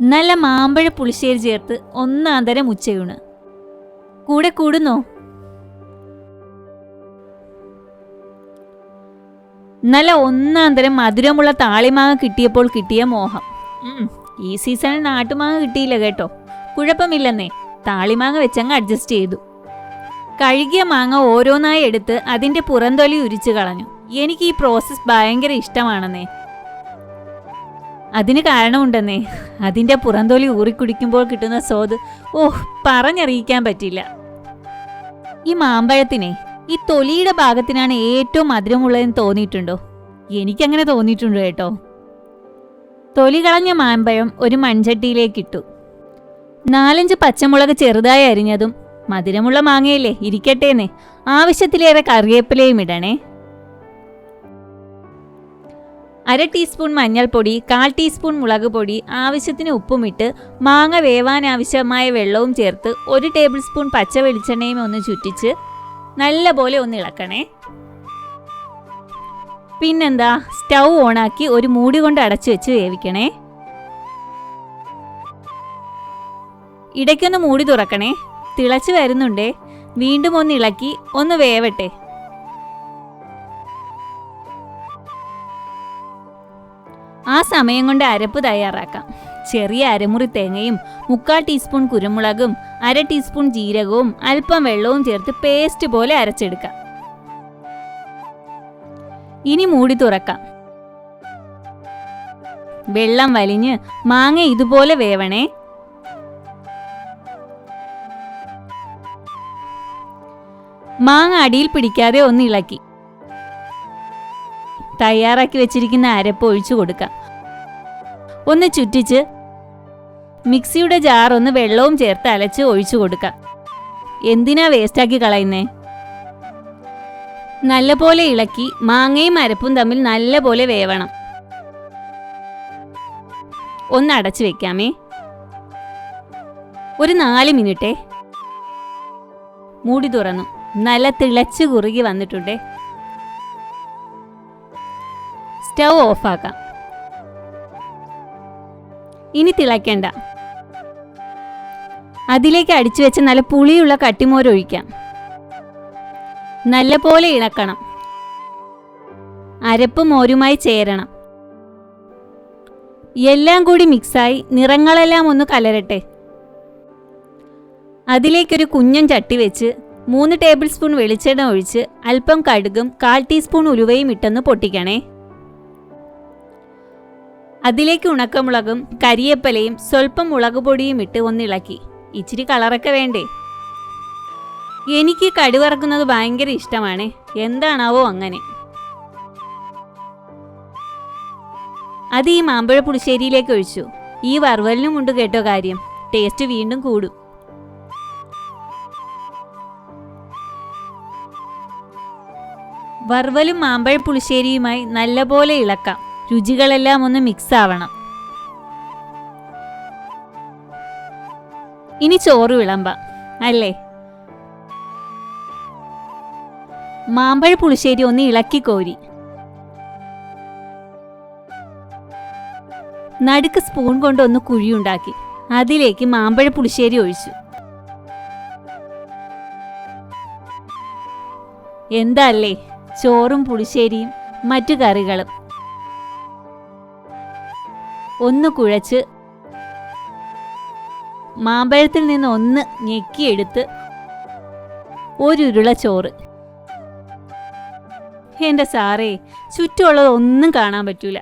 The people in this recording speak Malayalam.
നല്ല മാമ്പഴ പുളിശ്ശേരി ചേർത്ത് ഒന്നാന്തരം ഉച്ചയൂണ്. കൂടെ കൂടുന്നോ? നല്ല ഒന്നാന്തരം മധുരമുള്ള താളിമാങ്ങ കിട്ടിയപ്പോൾ കിട്ടിയ മോഹം. ഈ സീസണിൽ നാട്ടുമാങ്ങ കിട്ടിയില്ല കേട്ടോ. കുഴപ്പമില്ലെന്നേ. താളിമാങ്ങ വെച്ചങ്ങ് അഡ്ജസ്റ്റ് ചെയ്തു. കഴുകിയ മാങ്ങ ഓരോന്നായി എടുത്ത് അതിന്റെ പുറന്തൊലി ഉരിച്ചു കളഞ്ഞു. എനിക്ക് ഈ പ്രോസസ്സ് ഭയങ്കര ഇഷ്ടമാണെന്നേ. അതിന് കാരണമുണ്ടെന്നേ. അതിന്റെ പുറന്തോലി ഊറിക്കുടിക്കുമ്പോൾ കിട്ടുന്ന സ്വാദ് ഓഹ് പറഞ്ഞറിയിക്കാൻ പറ്റില്ല. ഈ മാമ്പഴത്തിനെ ഈ തൊലിയുടെ ഭാഗത്തിനാണ് ഏറ്റവും മധുരമുള്ളതെന്ന് തോന്നിയിട്ടുണ്ടോ? എനിക്കങ്ങനെ തോന്നിയിട്ടുണ്ട് കേട്ടോ. തൊലി കളഞ്ഞ മാമ്പഴം ഒരു മൺചട്ടിയിലേക്ക് ഇട്ടു നാലഞ്ച് പച്ചമുളക് ചെറുതായി അരിഞ്ഞതും മധുരമുള്ള മാങ്ങയല്ലേ ഇരിക്കട്ടേന്നേ. ആവശ്യത്തിലേറെ കറിവേപ്പിലയും ഇടണേ. അര ടീസ്പൂൺ മഞ്ഞൾപ്പൊടി കാൽ ടീസ്പൂൺ മുളക് പൊടി ആവശ്യത്തിന് ഉപ്പുമിട്ട് മാങ്ങ വേവാൻ ആവശ്യമായ വെള്ളവും ചേർത്ത് ഒരു ടേബിൾ സ്പൂൺ പച്ച വെളിച്ചെണ്ണയും ഒന്ന് ചുറ്റിച്ച് നല്ലപോലെ ഒന്ന് ഇളക്കണേ. പിന്നെന്താ സ്റ്റൗ ഓണാക്കി ഒരു മൂടി കൊണ്ട് അടച്ചു വെച്ച് വേവിക്കണേ. ഇടയ്ക്കൊന്ന് മൂടി തുറക്കണേ. തിളച്ച് വരുന്നുണ്ടേ. വീണ്ടും ഒന്ന് ഇളക്കി ഒന്ന് വേവട്ടെ. ആ സമയം കൊണ്ട് അരപ്പ് തയ്യാറാക്കാം. ചെറിയ അരമുറി തേങ്ങയും മുക്കാൽ ടീസ്പൂൺ കുരുമുളകും അര ടീസ്പൂൺ ജീരകവും അല്പം വെള്ളവും ചേർത്ത് പേസ്റ്റ് പോലെ അരച്ചെടുക്കാം. ഇനി മൂടി തുറക്കാം. വെള്ളം വലിഞ്ഞ് മാങ്ങ ഇതുപോലെ വേവണേ. മാങ്ങ അടിയിൽ പിടിക്കാതെ ഒന്ന് ഇളക്കി. തയ്യാറാക്കി വെച്ചിരിക്കുന്ന അരപ്പ് ഒഴിച്ചു കൊടുക്കാം. ഒന്ന് ചുറ്റിച്ച് മിക്സിയുടെ ജാർ ഒന്ന് വെള്ളവും ചേർത്ത് അലച്ച് ഒഴിച്ചു കൊടുക്കാം. എന്തിനാ വേസ്റ്റാക്കി കളയുന്നേ? നല്ലപോലെ ഇളക്കി മാങ്ങയും അരപ്പും തമ്മിൽ നല്ലപോലെ വേവണം. ഒന്ന് അടച്ചു വെക്കാമേ. ഒരു നാല് മിനിറ്റേ. മൂടി തുറന്നു. നല്ല തിളച്ചു കുറുകി വന്നിട്ടുണ്ടേ. സ്റ്റൗ ഓഫാക്കാം. ഇനി തിളയ്ക്കണ്ട. അതിലേക്ക് അടിച്ചു വെച്ച നല്ല പുളിയുള്ള കട്ടിമോരൊഴിക്കാം നല്ലപോലെ ഇളക്കണം. അരപ്പ് മോരുമായി ചേരണം. എല്ലാം കൂടി മിക്സായി നിറങ്ങളെല്ലാം ഒന്ന് കലരട്ടെ. അതിലേക്കൊരു കുഞ്ഞൻ ചട്ടി വെച്ച് മൂന്ന് ടേബിൾ സ്പൂൺ വെളിച്ചെണ്ണ ഒഴിച്ച് അല്പം കടുകും കാൽ ടീസ്പൂൺ ഉലുവയും ഇട്ടെന്ന് പൊട്ടിക്കണേ. അതിലേക്ക് ഉണക്കമുളകും കരിയപ്പലയും സ്വല്പം മുളക് പൊടിയും ഇട്ട് ഒന്നിളക്കി. ഇച്ചിരി കളറൊക്കെ വേണ്ടേ? എനിക്ക് കടുവറക്കുന്നത് ഭയങ്കര ഇഷ്ടമാണ്. എന്താണാവോ അങ്ങനെ. അത് ഈ മാമ്പഴ പുളിശ്ശേരിയിലേക്ക് ഒഴിച്ചു. ഈ വറുവലിനും ഉണ്ട് കേട്ടോ കാര്യം. ടേസ്റ്റ് വീണ്ടും കൂടും. വറുവലും മാമ്പഴ പുളിശ്ശേരിയുമായി നല്ലപോലെ ഇളക്കാം. രുചികളെല്ലാം ഒന്ന് മിക്സ് ആവണം ഇനി ചോറ് വിളമ്പ അല്ലേ? മാമ്പഴ പുളിശ്ശേരി ഒന്ന് ഇളക്കി കോരി. നടുക്ക് സ്പൂൺ കൊണ്ട് ഒന്ന് കുഴിയുണ്ടാക്കി. അതിലേക്ക് മാമ്പഴ പുളിശ്ശേരി ഒഴിച്ചു. എന്താ അല്ലേ? ചോറും പുളിശ്ശേരിയും മറ്റു കറികളും. ഒന്ന് കുഴച്ച് മാമ്പഴത്തിൽ നിന്ന് ഒന്ന് ഞെക്കിയെടുത്ത് ഒരുരുള ചോറ്. എന്റെ സാറേ ചുറ്റുമുള്ളത് ഒന്നും കാണാൻ പറ്റൂല.